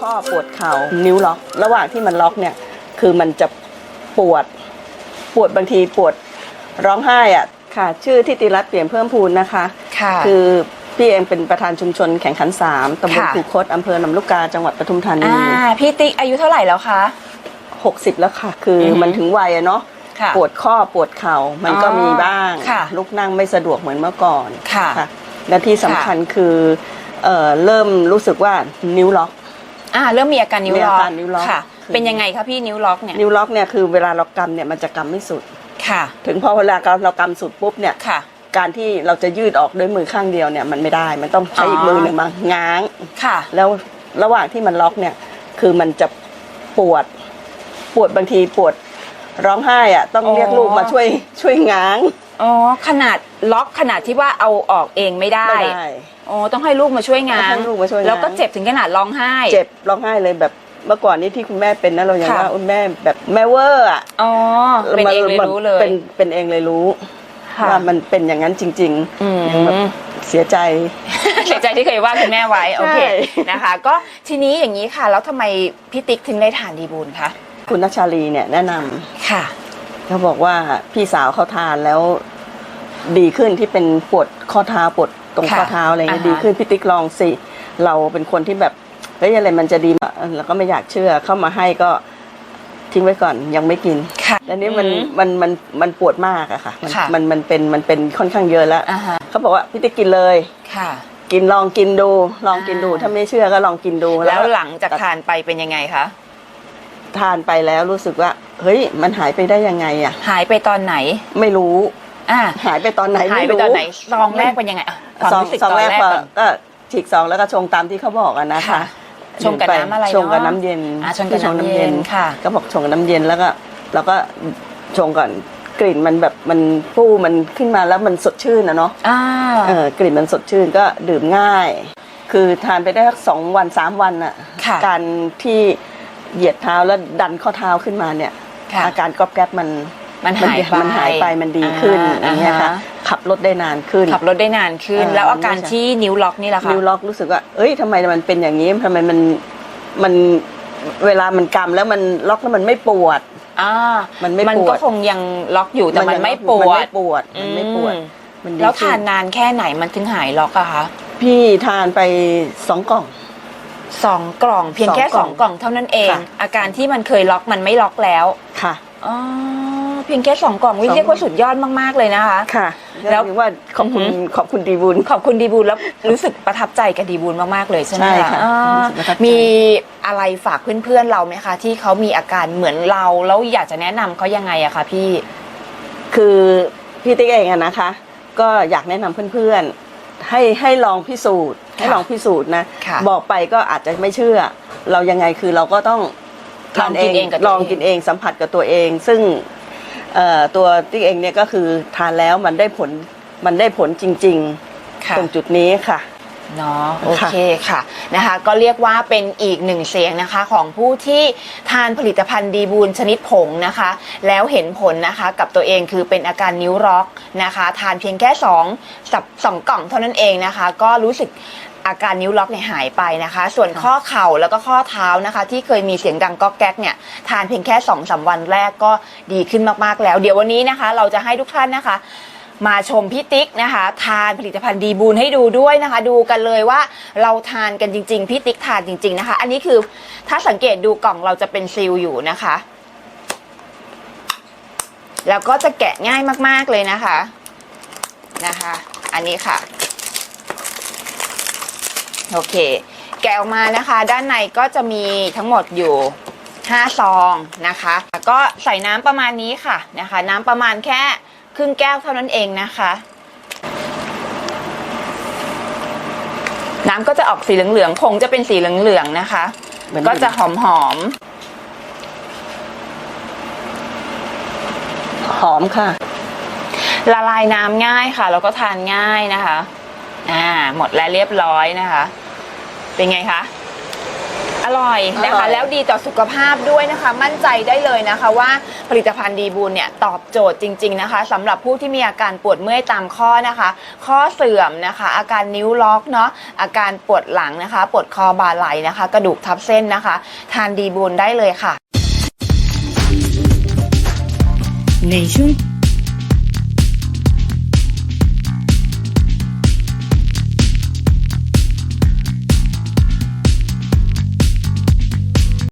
ข้อปวดเข่านิ้วล็อก ระหว่างที่มันล็อกเนี่ย คือมันจะปวดปวดบางทีปวดร้องไห้อะค่ะ ชื่อทิติรัตน์เปลี่ยนเพิ่มพูนนะคะค่ะคือพี่เองเป็นประธานชุมชนแข่งขันสามตำบลค่ะคูคตอำเภอลำลูกกาจังหวัดปทุมธานีอ่าพี่ติ๊กอายุเท่าไหร่แล้วคะหกสิบแล้วค่ะ คือออฮึมันถึงวัยอะเนาะค่ะปวดข้อปวดเข่ามันก็อ๋อมีบ้างค่ะลุกนั่งไม่สะดวกเหมือนเมื่อก่อนค่ะและที่สำคัญคือเอ่อเริ่มรู้สึกว่านิ้วล็อก อ่าเริ่มมีอาการนิ้วมีล็อาอกการนิ้วล็อกค่ะ คือ เป็นยังไงคะพี่นิ้วล็อกเนี่ยนิ้วล็อกเนี่ยคือเวลาเรากำเนี่ยมันจะกำไม่สุด ค่ะถึงพอเวลาเรากำสุดปุ๊บเนี่ยค่ะการที่เราจะยืดออกด้วยมือข้างเดียวเนี่ยมันไม่ได้มันต้องใช้อ๋ออีอีกมือหนึ่งมาง้าง ค่ะ แล้วระหว่างที่มันล็อกเนี่ยคือมันจะปวดปวดบางทีปวดร้องไห้อะต้องอ๋อเรียกลูกมาช่วยช่วยง้าง อ๋อขนาดล็อกขนาดที่ว่าเอาออกเองไม่ได้ไม่ได้ อ๋อต้องให้ลูกมาช่วยงาต้องนให้ลูกมาช่วยงาน แล้วก็เจ็บถึงขนาดร้องไห้ เจ็บร้องไห้เลยแบบเมื่อก่อนนี้ที่คุณแม่เป็นนะเรายังค่ะ ว่าอุ๊ยแม่แบบแม่เวอร์อะอ๋อเป็นเองเลยมันรู้เลย เป็นเป็นเองเลยรู้ค่ะ ว่ามันเป็นอย่างนั้นจริงอืมๆยังแบบเสียใจ เสียใจที่เคยว่าคุณแม่ไว้โอเคใช่ นะคะ ก็ทีนี้อย่างนี้ค่ะ แล้วทำไมพี่ติ๊กถึงได้ทานดีบูลคะคุณนัชชาลีเนี่ยแนะนำค่ะ เขาบอกว่าพี่สาวเขาทานแล้ว ดีขึ้นที่เป็นปวดข้อเท้าปวดตรงค่ะข้อเท้าอะไรเงี้ยอ่าฮะดีขึ้นพี่ติ๊กลองสิเราเป็นคนที่แบบเฮ้ยอะไรมันจะดีเออเราก็ไม่อยากเชื่อเข้ามาให้ก็ทิ้งไว้ก่อนยังไม่กินค่ะแล้วนี้มันอืมมันมันมันปวดมากอะค่ะมันค่ะ มันมันเป็นมันเป็นค่อนข้างเยอะแล้วอ่าฮะเขาบอกว่าพี่ติ๊กกินเลยค่ะกินลองกินดู ลองกินดูอ่าถ้าไม่เชื่อก็ลองกินดูแล้วหลังจากทานไปเป็นยังไงคะ ทานไปแล้วรู้สึกว่า เฮ้ย มันหายไปได้ยังไงอะหายไปตอนไหน ไม่รู้อ่าหายไปตอนไหนหายไม่ไปรู้ตอนไหนซองแรกเป็นยังไงอะความซองรู้สึกซองตอนแรกแรกพอก่อนก็ฉีกซองแล้วก็ชงตามที่เขาบอกอะนะคะค่ะชงกับน้ำอะไรชงกับเนอะน้ำเย็นอ่าชงกับน้ำเย็นค่ะ ก็บอกชงกับน้ำเย็นแล้วก็แล้วก็ชงก่อนกลิ่นมันแบบมันฟู่มันขึ้นมาแล้วมันสดชื่นนะเนาะอ่าเออกลิ่นมันสดชื่นก็ดื่มง่าย คือทานไปได้สักสองวันสามวันอะค่ะการที่ เหยียดเท้าแล้วดันข้อเท้าขึ้นมาเนี่ย ค่ะอาการก๊อบแก๊บมันมันหายไปมันหายไปมันดีขึ้นอย่างเงี้ยค่ะอ่าฮขับรถได้นานขึ้น ขับรถได้นานขึ้นเออแล้วอาการไม่ใช่ที่นิ้วล็อกนี่แหละค่ะ นิ้วล็อกรู้สึกว่า เอ้ยทำไมมันเป็นอย่างนี้ทำไมมันมันเวลามันกำแล้วมันล็อกแล้วมันไม่ปวด อ่ามันไม่มันปวด ก็คงยังล็อกอยู่แต่มันยังไม่ล็อกปอยู่วมันดไม่ปวดมันไม่ปวดอืม มันดีแล้วขึ้ทานนานแค่ไหนมันถึงหายล็อกอะคะ พี่ทานไปสองกล่อง สองกล่องเพียงแค่สสอองงกกล่ล่อองงเท่านั้นเอง ค่ะ อาการที่มันเคยล็อกมันไม่ล็อกแล้วค่ะ อ๋อเพียงแค่สองกล่องวิสอง เรียกว่าสุดยอดมากๆเลยนะคะ ค่ะแล้แล้ววถึงว่าขอบคุณอือหือขอบคุณดีบุญ ขอบคุณดีบูลแล้วรู้สึกประทับใจกับดีบูลมากๆเลยใช่ไหมใช่ค่ะอ่ารู้สึกประทับใจ มีอะไรฝากเพื่อนๆเราไหมคะ ที่เขามีอาการเหมือนเราแล้วอยากจะแนะนำเขายังไงอะคะพี่ คือพี่ติ๊กเองอะนะคะ ก็อยากแนะนำเพื่อนๆ ให้ให้ลองพิสูจน์ ให้ลองพิสูจน์นะ ค่ะบอกไปก็อาจจะไม่เชื่อ เรายังไงคือเราก็ต้องลองกินเองกับตัวเอง ลองกินเองสัมผัสกับตัวเอง ซึ่งเอ่อตัวติ๊กเองเนี่ยก็คือทานแล้วมันได้ผลมันได้ผลจริง ค่ะ ๆ ตรงจุดนี้ค่ะ เนาะโอเคค่ะนะคะ ก็เรียกว่าเป็นอีกหนึ่งเสียงนะคะของผู้ที่ทานผลิตภัณฑ์ดีบูลชนิดผงนะคะ แล้วเห็นผลนะคะกับตัวเองคือเป็นอาการนิ้วร็อกนะคะ ทานเพียงแค่2สับสองกล่องเท่านั้นเองนะคะ ก็รู้สึก อาการนิ้วล็อกเนี่ยหายไปนะคะ ส่วนข้อเข่าแล้วก็ข้อเท้านะคะ ที่เคยมีเสียงดังก๊อกแก๊กเนี่ยทานเพียงแค่2อสาวันแรกก็ดีขึ้นมากๆแล้ว เดี๋ยววันนี้นะคะ เราจะให้ทุกท่านนะคะ มาชมพี่ติ๊กนะคะ ทานผลิตภัณฑ์ดีบูลให้ดูด้วยนะคะ ดูกันเลยว่าเราทานกันจริง ๆพี่ติ๊กทานจริง ๆนะคะ อันนี้คือถ้าสังเกตดูกล่องเราจะเป็นซีลอยู่นะคะ แล้วก็จะแกะง่ายมากๆเลยนะคะนะคะ อันนี้ค่ะ โอเค แกะออกมานะคะ ด้านในก็จะมีทั้งหมดอยู่ 5 ซองนะคะก็ใส่น้ำประมาณนี้ค่ะนะคะ น้ำประมาณแค่ครึ่งแก้วเท่านั้นเองนะคะ น้ำก็จะออกสีเหลืองๆผงจะเป็นสีเหลืองๆนะคะเหมือนก็จะหอมหอมค่ะๆละลายน้ำง่ายค่ะ แล้วก็ทานง่ายนะคะ อ่า หมดแล้วเรียบร้อยนะคะ เป็นไงคะออร่อยนะอร่คะอยแล้วดีต่อสุขภาพด้วยนะคะ มั่นใจได้เลยนะคะว่าผลิตภัณฑ์ดีบูลเนี่ยตอบโจทย์จริง ๆ นะคะสำหรับผู้ที่มีอาการปวดเมื่อยตามข้อนะคะ ข้อเสื่อมนะคะ อาการนิ้วล็อกเนาะอาการปวดหลังนะคะ ปวดคอบ่าไหล่นะคะ กระดูกทับเส้นนะคะ ทานดีบูลได้เลยค่ะ ในช่วง